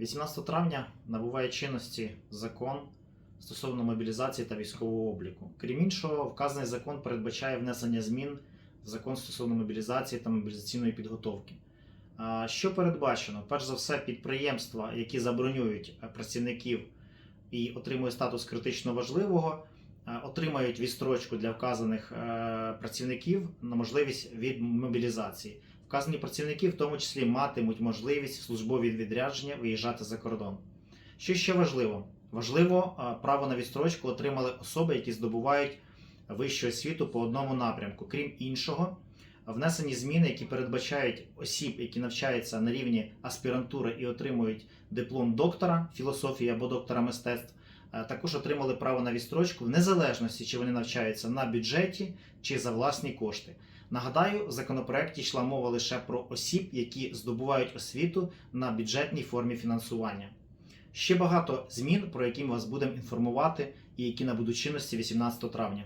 18 травня набуває чинності закон стосовно мобілізації та військового обліку. Крім іншого, вказаний закон передбачає внесення змін в закон стосовно мобілізації та мобілізаційної підготовки. Що передбачено? Перш за все, підприємства, які забронюють е, працівників і отримують статус критично важливого, е, отримають відстрочку для вказаних е, працівників на можливість від мобілізації. Вказані працівники в тому числі матимуть можливість в службові відрядження виїжджати за кордон. Що ще важливо? Важливо, е, право на відстрочку отримали особи, які здобувають вищу освіту по одному напрямку. Крім іншого, внесені зміни, які передбачають осіб, які навчаються на рівні аспірантури і отримують диплом доктора філософії або доктора мистецтв, також отримали право на відстрочку в незалежності, чи вони навчаються на бюджеті чи за власні кошти. Нагадаю, в законопроекті йшла мова лише про осіб, які здобувають освіту на бюджетній формі фінансування. Ще багато змін, про які ми вас будемо інформувати і які набудуть чинності 18 травня.